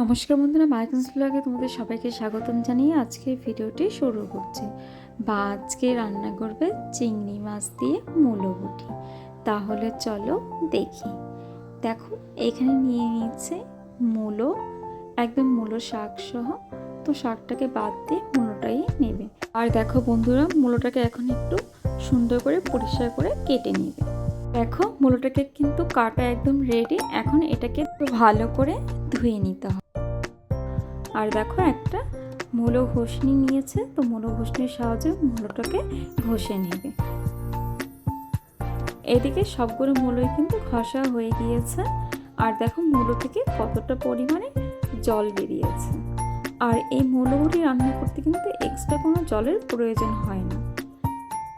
নমস্কার বন্ধুরা মাইকেন্স ব্লগে তোমাদের সবাইকে স্বাগতম জানিয়ে আজকে ভিডিওটি শুরু করছি। বা আজকে রান্না করবে চিংড়ি মাছ দিয়ে মূলবুটি তাহলে চলো দেখি। দেখো, এখানে নিয়ে নিচ্ছে মূলো, একদম মূলো শাক সহ। তো শাকটাকে বাদ দিয়ে মূলোটাই নেবে। আর দেখো বন্ধুরা, মূলোটাকে এখন একটু সুন্দর করে পরিষ্কার করে কেটে নেবে। দেখো মূলোটাকে কিন্তু কাটা একদম রেডি এখন এটাকে ভালো করে ধুয়ে নিতে হবে। আর দেখো, একটা মূলো ঘষনি নিয়েছে, তো মূলো ঘষনির সাহায্যে মূলোটাকে ঘষে নেবে। এদিকে সবগুলো মূলোই কিন্তু ঘষা হয়ে গিয়েছে। আর দেখো, মূলো থেকে কতটা পরিমাণে জল বেরিয়েছে। আর এই মূলগুলি রান্না করতে কিন্তু এক্সট্রা কোনো জলের প্রয়োজন হয় না।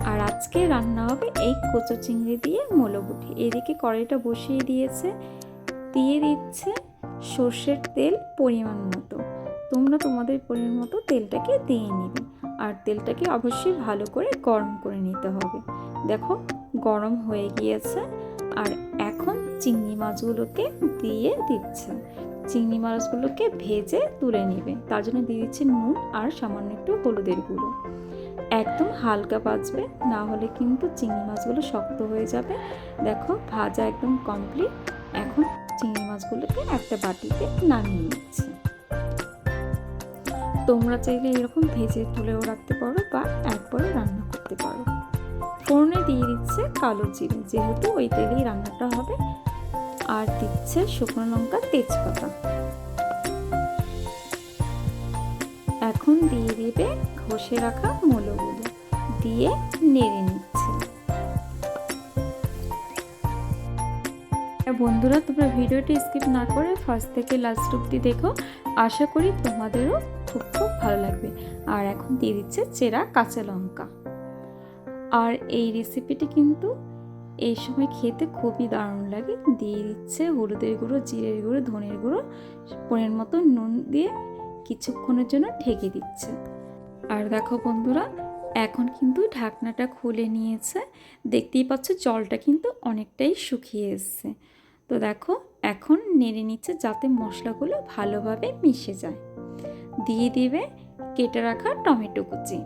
আর আজকে রান্না হবে এই কচু চিংড়ি দিয়ে মূলগুটি এদিকে কড়াইটা বসিয়ে দিয়েছে, দিয়ে দিচ্ছে সর্ষের তেল পরিমাণ মতো। তোমরা তোমাদের পরিমাণ মতো তেলটাকে দিয়ে নেবে। আর তেলটাকে অবশ্যই ভালো করে গরম করে নিতে হবে। দেখো, গরম হয়ে গিয়েছে। আর এখন চিংড়ি মাছগুলোকে দিয়ে দিচ্ছে। চিংড়ি মাছগুলোকে ভেজে তুলে নেবে। তার জন্য দিয়ে দিচ্ছে নুন আর সামান্য একটু হলুদের গুঁড়ো। একদম হালকা বাজবে না হলে কিন্তু চিংড়ি মাছগুলো শক্ত হয়ে যাবে। দেখো, ভাজা একদম কমপ্লিট এখন চিংড়ি মাছগুলোকে একটা বাটিতে নামিয়ে নিচ্ছি। তোমরা চাইলে এরকম ভেজে তুলেও রাখতে পারো বা একবারও রান্না করতে পারো। ফোড়নে দিয়ে দিচ্ছে কালো জিরে যেহেতু ওই তেলেই রান্নাটা হবে। আর দিচ্ছে শুকনো লঙ্কা, তেজপাতা। এখন দিয়ে দিবে ঘষে রাখা মূলগুলো। দিয়ে নেড়ে নিচ্ছে। বন্ধুরা, তোমরা ভিডিওটি স্কিপ না করে ফার্স্ট থেকে লাস্ট অব্দি দেখো। আশা করি তোমাদেরও খুব খুব ভালো লাগবে। আর এখন দিয়ে দিচ্ছে চেরা কাঁচা লঙ্কা। আর এই রেসিপিটি কিন্তু এই সময় খেতে খুবই দারুণ লাগে। দিয়ে দিচ্ছে হলুদের গুঁড়ো, জিরের গুঁড়ো, ধনের গুঁড়ো, পনেরো মতো নুন দিয়ে কিছুক্ষণের জন্য ঢেকে দিচ্ছে। আর দেখো বন্ধুরা, এখন কিন্তু ঢাকনাটা খুলে নিয়েছে। দেখতেই পাচ্ছ জলটা কিন্তু অনেকটাই শুকিয়ে এসছে। তো দেখো, এখন নেড়ে নিচ্ছে যাতে মশলাগুলো ভালোভাবে মিশে যায়। দিয়ে দিবে কেটে রাখা টমেটো কুচি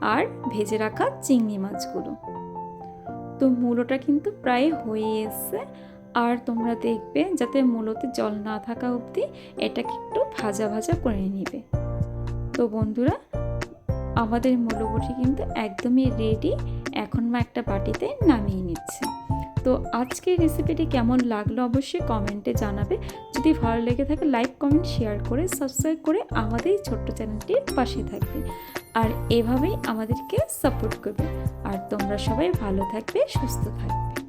আর ভেজে রাখা চিংড়ি মাছগুলো। তো মূলোটা কিন্তু প্রায় হয়ে এসছে। আর তোমরা দেখবে যাতে মূলোতে জল না থাকা অবধি এটাকে একটু ভাজা ভাজা করে নিবে। তো বন্ধুরা, আমাদের মূলবটি কিন্তু একদমই রেডি এখন মা একটা বাটিতে নামিয়ে নিচ্ছে। তো আজকের রেসিপিটি কেমন লাগল অবশ্যই কমেন্টে জানাবে। যদি ভালো লেগে থাকে লাইক কমেন্ট শেয়ার করে সাবস্ক্রাইব করে আমাদের এই ছোট্ট চ্যানেলটির পাশে থাকবে। আর এভাবেই আমাদেরকে সাপোর্ট করবে। আর তোমরা সবাই ভালো থাকবে, সুস্থ থাকবে।